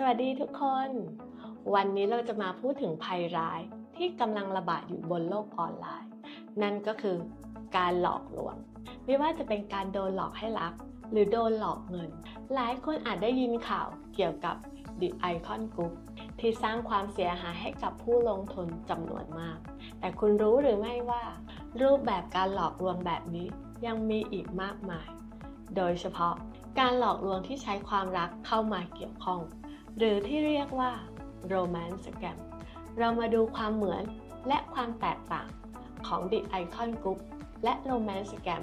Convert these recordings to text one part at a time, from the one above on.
สวัสดีทุกคน วันนี้เราจะมาพูดถึงภัยร้ายที่กำลังระบาดอยู่บนโลกออนไลน์ นั่นก็คือการหลอกลวง ไม่ว่าจะเป็นการโดนหลอกให้รัก หรือโดนหลอกเงิน หลายคนอาจได้ยินข่าวเกี่ยวกับ The Icon Group ที่สร้างความเสียหายให้กับผู้ลงทุนจำนวนมาก แต่คุณรู้หรือไม่ว่า รูปแบบการหลอกลวงแบบนี้ยังมีอีกมากมาย โดยเฉพาะการหลอกลวงที่ใช้ความรักเข้ามาเกี่ยวข้อง หรือที่เรียกว่า romance scam เรามาดูความเหมือนและความแตกต่างของ The Icon Group และ romance scam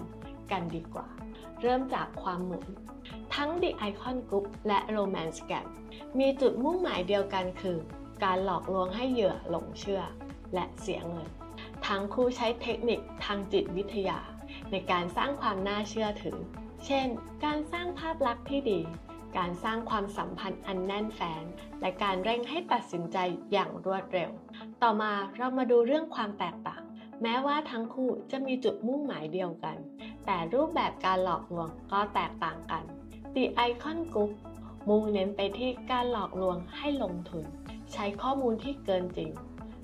กันดีกว่า เริ่มจากความเหมือน ทั้ง The Icon Group และ romance scam มีจุดมุ่งหมายเดียวกันคือ การหลอกลวงให้เหยื่อหลงเชื่อ และเสียเงิน ทั้งคู่ใช้เทคนิคทางจิตวิทยา ในการสร้างความน่าเชื่อถือ เช่น การสร้างภาพลักษณ์ที่ดี การสร้างความสัมพันธ์อันแน่นแฟ้นและการเร่งให้ตัดสินใจอย่างรวดเร็ว ต่อมาเรามาดูเรื่องความแตกต่าง แม้ว่าทั้งคู่จะมีจุดมุ่งหมายเดียวกัน แต่รูปแบบการหลอกลวงก็แตกต่างกัน The Icon Group มุ่งเน้นไปที่การหลอกลวงให้ลงทุน ใช้ข้อมูลที่เกินจริง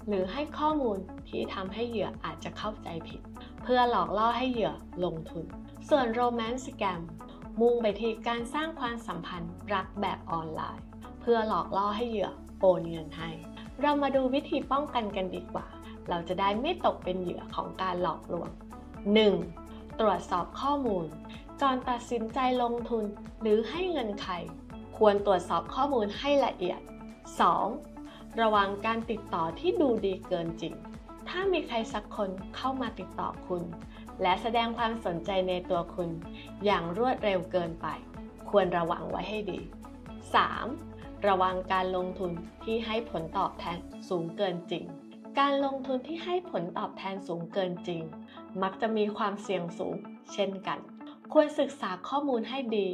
หรือให้ข้อมูลที่ทำให้เหยื่ออาจจะเข้าใจผิด เพื่อหลอกล่อให้เหยื่อลงทุน ส่วน Romance Scam มุ่งไปที่การสร้างความสัมพันธ์รักแบบออนไลน์ เพื่อหลอกล่อให้เหยื่อโอนเงินให้ เรามาดูวิธีป้องกันกันดีกว่า เราจะได้ไม่ตกเป็นเหยื่อของการหลอกลวง 1. ตรวจสอบข้อมูล ก่อนตัดสินใจลงทุนหรือให้เงินใคร ควรตรวจสอบข้อมูลให้ละเอียด 2. ระวังการติดต่อที่ดูดีเกินจริง ถ้ามีใครสักคนเข้ามาติดต่อคุณ และแสดงความสนใจในตัวคุณ อย่างรวดเร็วเกินไป ควรระวังไว้ให้ดี 3. ระวังการลงทุนที่ให้ผลตอบแทนสูงเกินจริง การลงทุนที่ให้ผลตอบแทนสูงเกินจริง มักจะมีความเสี่ยงสูง เช่นกัน ควรศึกษาข้อมูลให้ดี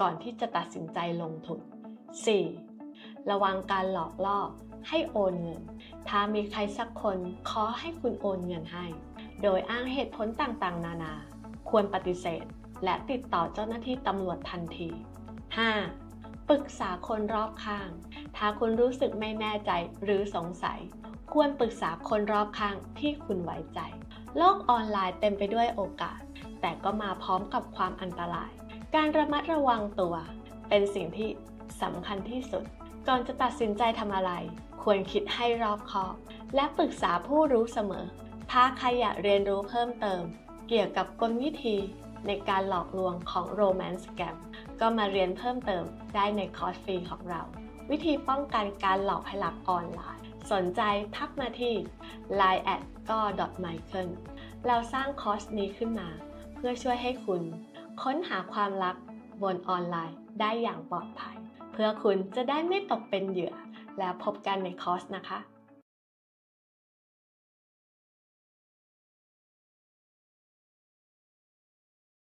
ก่อนที่จะตัดสินใจลงทุน 4. ระวังการหลอกล่อให้โอนเงิน ถ้ามีใครสักคนขอให้คุณโอนเงินให้ โดยอ้างเหตุผลต่างๆ นานา ควรปฏิเสธ และติดต่อเจ้าหน้าที่ตำรวจทันที 5. ปรึกษาคนรอบข้าง ถ้าคุณรู้สึกไม่แน่ใจหรือสงสัย ควรปรึกษาคนรอบข้างที่คุณไว้ใจ โลกออนไลน์เต็มไปด้วยโอกาส แต่ก็มาพร้อมกับความอันตราย การระมัดระวังตัว เป็นสิ่งที่สำคัญที่สุด ก่อนจะตัดสินใจทำอะไร ควรคิดให้รอบคอบ และปรึกษาผู้รู้เสมอ ถ้าใครอยากเรียนรู้เพิ่มเติม เกี่ยวกับกลวิธีในการหลอกลวงของ Romance Scam ก็มาเรียนเพิ่มเติมได้ในคอร์สฟรีของเรา วิธีป้องกันการหลอกให้รักออนไลน์ สนใจทักมาที่ line at go michael เราสร้างคอร์สนี้ขึ้นมา เพื่อช่วยให้คุณ ค้นหาความรักบนออนไลน์ได้อย่างปลอดภัย เพื่อคุณจะได้ไม่ตกเป็นเหยื่อ แล้วพบกันในคอร์สนะคะ